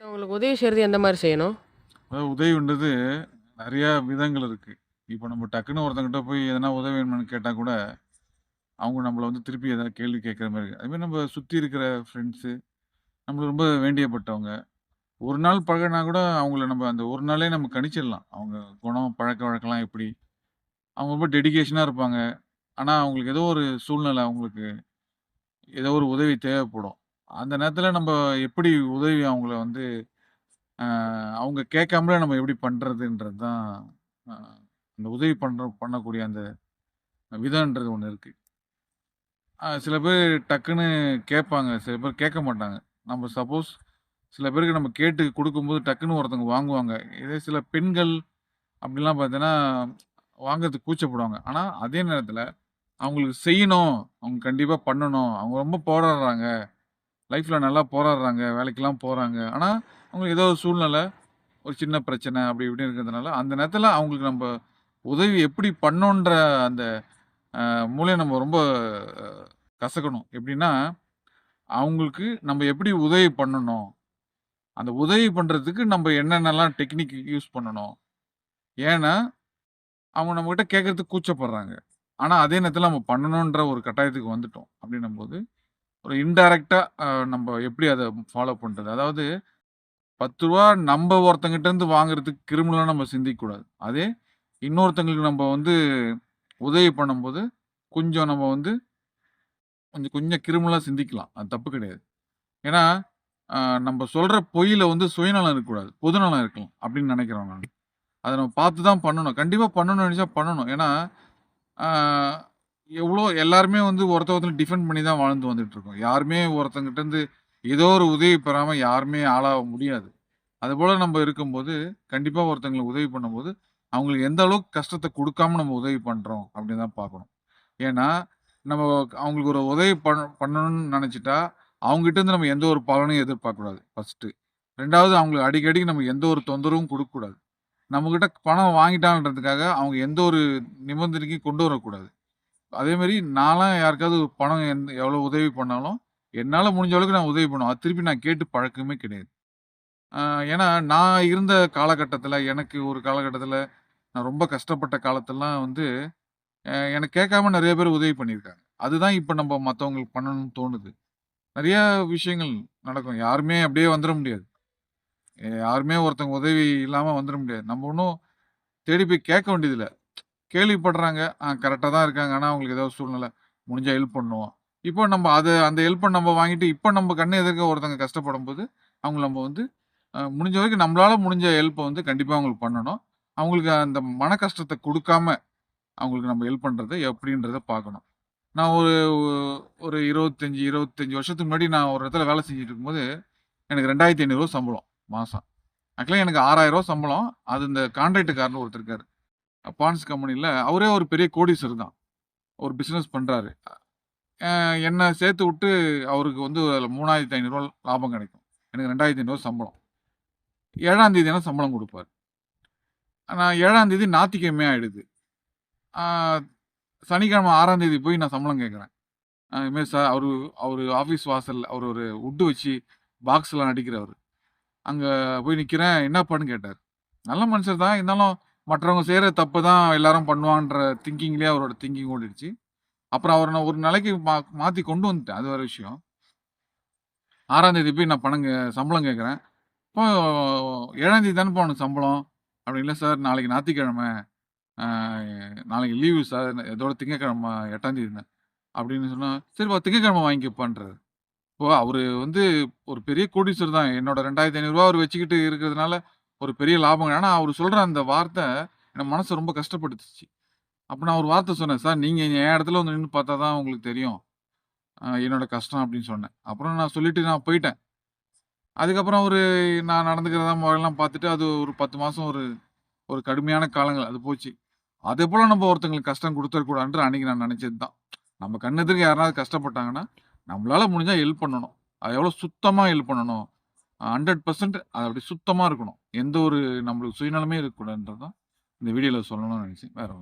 அவங்களுக்கு உதவி செய்கிறது எந்த மாதிரி செய்யணும்? அதாவது உதவின்றது நிறையா விதங்கள் இருக்குது இப்போ நம்ம டக்குன்னு ஒருத்தங்கிட்ட போய் எதனா உதவி வேணுமான்னு கேட்டால் கூட, அவங்க நம்மளை வந்து திருப்பி எதாவது கேள்வி கேட்குற மாதிரி இருக்குது அதுமாதிரி நம்ம சுற்றி இருக்கிற ஃப்ரெண்ட்ஸு, நம்மளுக்கு ரொம்ப வேண்டியப்பட்டவங்க. ஒரு நாள் பழகினா கூட அவங்கள நம்ம அந்த ஒரு நாளே நம்ம கணிச்சிடலாம். அவங்க குணம், பழக்க பழக்கவழக்கம்லாம் எப்படி? அவங்க ரொம்ப டெடிக்கேஷனாக இருப்பாங்க. ஆனால் அவங்களுக்கு ஏதோ ஒரு சூழ்நிலை அவங்களுக்கு ஏதோ ஒரு உதவி தேவைப்படும். அந்த நேரத்தில் நம்ம எப்படி உதவி அவங்கள வந்து அவங்க கேட்காமலே நம்ம எப்படி பண்ணுறதுன்றது தான் அந்த உதவி பண்ணுற பண்ணக்கூடிய அந்த விதம்ன்றது ஒன்று இருக்குது சில பேர் டக்குன்னு கேட்பாங்க. சில பேர் கேட்க மாட்டாங்க. நம்ம சப்போஸ் சில பேருக்கு நம்ம கேட்டு கொடுக்கும்போது டக்குன்னு ஒருத்தவங்க வாங்குவாங்க. இதே சில பெண்கள் அப்படிலாம் பார்த்தீங்கன்னா, வாங்கிறதுக்கு கூச்சப்படுவாங்க. ஆனால் அதே நேரத்தில் அவங்களுக்கு செய்யணும். அவங்க கண்டிப்பாக பண்ணணும். அவங்க ரொம்ப போராடுறாங்க. லைஃப்பில் நல்லா போராடுறாங்க. வேலைக்கெல்லாம் போகிறாங்க ஆனால் அவங்களுக்கு ஏதோ ஒரு சூழ்நிலை, ஒரு சின்ன பிரச்சனை அப்படி இப்படின்னு இருக்கிறதுனால, அந்த நேரத்தில் அவங்களுக்கு நம்ம உதவி எப்படி பண்ணணுன்ற அந்த மூலையை நம்ம ரொம்ப கசக்கணும். எப்படின்னா, அவங்களுக்கு நம்ம எப்படி உதவி பண்ணணும்? அந்த உதவி பண்ணுறதுக்கு நம்ம என்னென்னலாம் டெக்னிக் யூஸ் பண்ணணும்? ஏன்னா, அவங்க நம்மக்கிட்ட கேட்கறதுக்கு கூச்சப்படுறாங்க. ஆனால் அதே நேரத்தில் நம்ம பண்ணணுன்ற ஒரு கட்டாயத்துக்கு வந்துட்டோம். அப்படின்னும் போது ஒரு இன்டைரக்டாக நம்ம எப்படி அதை ஃபாலோ பண்ணுறது அதாவது ரூ. 10 நம்ப ஒருத்தங்கிட்டேருந்து வாங்குறதுக்கு கிரிமினலாக நம்ம சிந்திக்கக்கூடாது. அதே இன்னொருத்தங்களுக்கு நம்ம வந்து உதவி பண்ணும்போது, கொஞ்சம் நம்ம வந்து கொஞ்சம் கொஞ்சம் கிரிமினலாக சிந்திக்கலாம். அது தப்பு கிடையாது. ஏன்னா, நம்ம சொல்கிற பொய்யில் வந்து சுயநலம் இருக்கக்கூடாது. பொதுநலம் இருக்கலாம். அப்படின்னு நினைக்கிறோம் நான் அதை நம்ம பார்த்து தான் பண்ணணும். கண்டிப்பாக பண்ணணும்னு நினச்சா பண்ணணும். ஏன்னா, எவ்வளோ எல்லாருமே வந்து ஒருத்த ஒருத்தர் டிஃபெண்ட் பண்ணி தான் வாழ்ந்து வந்துட்டுருக்கோம். யாருமே ஒருத்தங்கிட்ட இருந்து ஏதோ ஒரு உதவி பெறாமல் யாருமே ஆளாக முடியாது. அதுபோல் நம்ம இருக்கும்போது, கண்டிப்பாக ஒருத்தங்களுக்கு உதவி பண்ணும்போது, அவங்களுக்கு எந்த அளவுக்கு கஷ்டத்தை கொடுக்காம நம்ம உதவி பண்ணுறோம் அப்படின்னு தான் பார்க்கணும். ஏன்னா, நம்ம அவங்களுக்கு ஒரு உதவி பண்ண பண்ணணும்னு நினச்சிட்டா அவங்ககிட்ட இருந்து நம்ம எந்த ஒரு பலனையும் எதிர்பார்க்கக்கூடாது ஃபஸ்ட்டு ரெண்டாவது அவங்களுக்கு அடிக்கடி நம்ம எந்த ஒரு தொந்தரவும் கொடுக்கக்கூடாது நம்மக்கிட்ட பணம் வாங்கிட்டாங்கன்றதுக்காக அவங்க எந்த ஒரு நிபந்தனைக்கும் கொண்டு வரக்கூடாது. அதேமாரி நான்லாம் யாருக்காவது பணம் எந்த எவ்வளோ உதவி பண்ணாலும், என்னால் முடிஞ்ச அளவுக்கு நான் உதவி பண்ணுவேன். அது திருப்பி நான் கேட்டு பழக்கமே கிடையாது. ஏன்னா, நான் இருந்த காலகட்டத்தில் எனக்கு ஒரு காலகட்டத்தில் நான் ரொம்ப கஷ்டப்பட்ட காலத்திலலாம் வந்து, எனக்கு கேட்காம நிறைய பேர் உதவி பண்ணியிருக்காங்க. அதுதான் இப்போ நம்ம மற்றவங்களுக்கு பண்ணணும்னு தோணுது. நிறைய விஷயங்கள் நடக்கும். யாருமே அப்படியே வந்துட முடியாது. யாருமே ஒருத்தவங்க உதவி இல்லாமல் வந்துட முடியாது. நம்ம ஒன்றும் தேடி போய் கேட்க வேண்டியதில்லை கேள்விப்படுறாங்க. கரெக்டாக தான் இருக்காங்க. ஆனால் அவங்களுக்கு ஏதாவது சூழ்நிலை. முடிஞ்சால் ஹெல்ப் பண்ணுவோம். இப்போ நம்ம அதை அந்த ஹெல்ப்பை நம்ம வாங்கிட்டு, இப்போ நம்ம கண்ணு எதிர்க்க ஒருத்தவங்க கஷ்டப்படும்போது, அவங்க நம்ம வந்து முடிஞ்ச வரைக்கும் நம்மளால் முடிஞ்ச ஹெல்ப்பை வந்து கண்டிப்பாக அவங்களுக்கு பண்ணணும். அவங்களுக்கு அந்த மன கஷ்டத்தை கொடுக்காம அவங்களுக்கு நம்ம ஹெல்ப் பண்ணுறது எப்படின்றத பார்க்கணும். நான் ஒரு ஒரு 25, 25 வருஷத்துக்கு முன்னாடி நான் ஒரு இடத்துல வேலை செஞ்சுட்டு இருக்கும்போது, எனக்கு ரெண்டாயிரத்தி ஐநூறுரூவா சம்பளம் மாதம் ஆக்சுவலாக எனக்கு ஆறாயிரம் ரூபா சம்பளம். அது இந்த கான்ட்ராக்டுக்காரன்னு ஒருத்தர் இருக்காரு. பாண்ட்ஸ் கம்பெனியில் அவரே ஒரு பெரிய கோடீஸ்வரர் தான். ஒரு பிஸ்னஸ் பண்ணுறாரு என்னை சேர்த்து விட்டு அவருக்கு வந்து மூணாயிரத்தி ஐநூறுரூவா லாபம் கிடைக்கும். எனக்கு ரெண்டாயிரத்தி ஐநூறுரூவா சம்பளம். ஏழாம் தேதினா சம்பளம் கொடுப்பார் நான் ஏழாம் தேதி ஞாயித்துக்கிழமை ஆகிடுது சனிக்கிழமை ஆறாம் தேதி போய் நான் சம்பளம் கேட்குறேன் இதுமாரி சார் அவரு அவர் ஆஃபீஸ் வாசல் அவர் ஒரு உட்டு வச்சு பாக்ஸ்லாம் அடிக்கிறவரு. அங்கே போய் நிற்கிறேன் என்னப்பான்னு கேட்டார் நல்ல மனுஷர் தான். இருந்தாலும் மற்றவங்க செய்கிற தப்பு தான் எல்லாரும் பண்ணுவான்ற திங்கிங்லேயே அவரோட திங்கிங் ஓடிடுச்சு. அப்புறம் அவரை நான் ஒரு நிலைக்கு மா மாற்றி கொண்டு வந்துட்டேன். அது வேற விஷயம். 6ஆம் தேதி போய் நான் பணம் சம்பளம் கேட்குறேன் இப்போ 7ஆம் தேதி தானேப்பா உனக்கு சம்பளம். அப்படி இல்லை சார் நாளைக்கு ஞாயிற்றுக்கிழமை நாளைக்கு லீவு சார். இதோட திங்கட்கிழமை 8ஆம் தேதினேன். அப்படின்னு சொன்னால் சரிப்பா திங்கக்கிழமை வாங்கிக்கப்பான்றாரு. இப்போ அவர் வந்து ஒரு பெரிய கோடீஸ்வர் தான். என்னோட ரெண்டாயிரத்தி ஐநூறுரூவா அவர் வச்சுக்கிட்டு இருக்கிறதுனால ஒரு பெரிய லாபம். ஆனா, அவர் சொல்கிற அந்த வார்த்தை என் மனசு ரொம்ப கஷ்டப்படுத்துச்சு. அப்போ நான் ஒரு வார்த்தை சொன்னேன். சார் நீங்கள் என் இடத்துல வந்து நின்று பார்த்தா தான் உங்களுக்கு தெரியும். என்னோட கஷ்டம் அப்படின்னு சொன்னேன். அப்புறம் நான் சொல்லிட்டு நான் போயிட்டேன். அதுக்கப்புறம் ஒரு நான் நடந்துக்கிறதா முறையெல்லாம் பார்த்துட்டு, அது ஒரு பத்து மாதம் ஒரு ஒரு கடுமையான காலங்கள் அது போச்சு. அதேபோல நம்ம ஒருத்தங்களுக்கு கஷ்டம் குடுத்துறக்கூடாதுன்ற அன்றைக்கி நான் நினச்சது தான். நம்ம கண்ணெதிர்க்கு யாராவது கஷ்டப்பட்டாங்கன்னா, நம்மளால் முடிஞ்சால் ஹெல்ப் பண்ணணும். அது எவ்வளோ சுத்தமாக ஹெல்ப் பண்ணணும். 100% அது அப்படி சுத்தமாக இருக்கணும். எந்த ஒரு நம்மளுக்கு சுயநலமே இருக்கக்கூடாதுன்றது தான் இந்த வீடியோவில் சொல்லணும்னு நெனச்சேன். வேறு